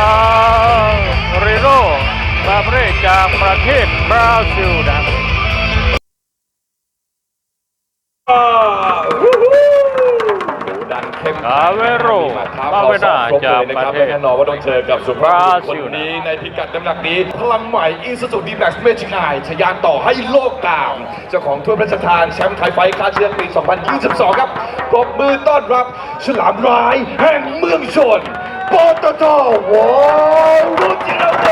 าริโรบาเรจากประเทศบราซิลนะครับดูดันเข้มอาเวโรมาบาเวนาจากนะปคระรับเทศแน่นอนว่าต้องเจอกับสุภาพบุรุษบราซิลคนนี้ในพิกัดน้ำหนักนี้ พลังใหม่อีสุสุดีแม็กซ์เมจิกายทะยานต่อให้โลกตามเจ้าของถ้วยพระราชทานแชมป์ไทยไฟท์คาเชือกปี 2022 ครับปรบมือต้อนรับ ฉลามร้ายแห่งเมืองชน ปตทวอรุจิรโต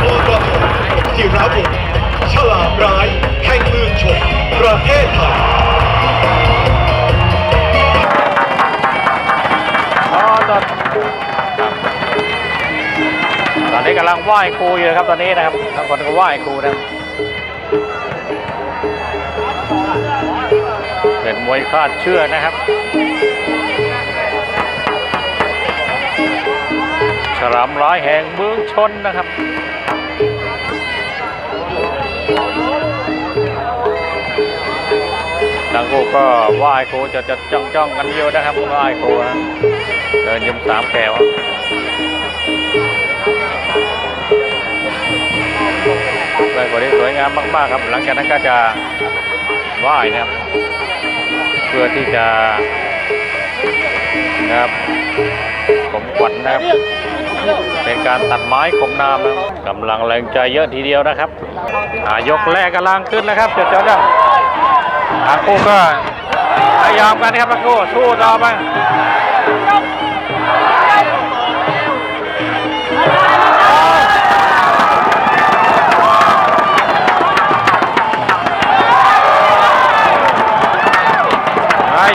โอรสจิราบุตรฉลามร้ายแห่งเมืองชนประเทศไทยตอนนี้กำลังไหว้ครูอยู่นะครับตอนนี้นะครับทั้งคนก็ไหว้ครูนะครับ มวยคาดเชื่อนะครับ ฉลามร้ายแห่งเมืองชนนะครับทั้งคู่ก็ไหว้คจะจะจ้องจ้องๆกันอยู่นะครับไหว้ครูนะเดินยิมสามแก้วเลยคนนี้สวยงามมากๆครับ หลังจากนั้นก็จะไหว้นะครับ พื่อที่จะนะครับผมขวัญนะครับ เป็นการตัดไม้ขมนามนะกำลังแรงใจเยอะทีเดียวนะครับอายกแรกกำลังขึ้นนะครับเจ้าเจ้าเจ้าทางคู่ก็พยายามกันนะครับทางคู่สู้ต่อไป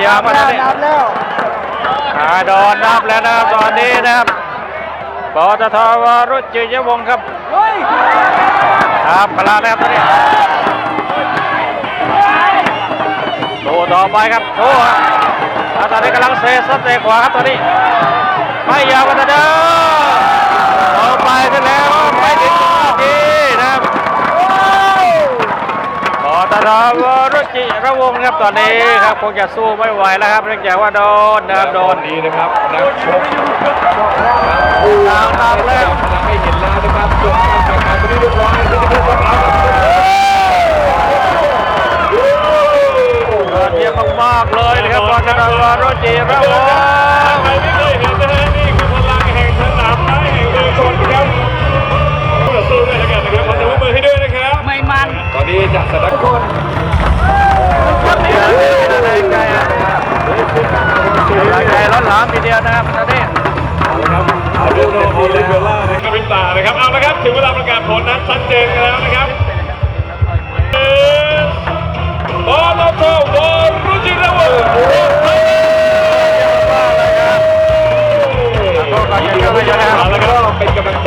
ยายามกันนะเนี่ยอ่าโดนนับแล้วนะครับตอนนี้นะครับปตทวรุจจิยวงศ์ครับครับพลานะครับตอนนี้โตต่อไปครับโตครับแล้วตอนนี้กำลังเซสเตะขวาครับตอนนี้ไม่ยาวกันนะเด้อต่อไปไปแล้วไม่ถึงนาทีนะครับปตทวรุ จจิระวงศ์ครับตอนนี้ครับคงจะสู้ไม่ไหวแล้วครับเนื่องจากว่าโดนนะครับโดนนี้นะครับนักชกตามตามแล้วให้เห็นแล้วนะครับจบการแข่งขันไปที่เรียบร้อยที่จะเป็นของเรายอดเยี่ยมมากๆเลยนะครับบอลนายวาโรจิระวงามทีเดียวนะครับตอนนี้เอาดูโนโอลิเวล่านะครับวิตานะครับ เอาละครับ ถึงเวลาประกาศผลนัดชัดเจนกันแล้วนะครับ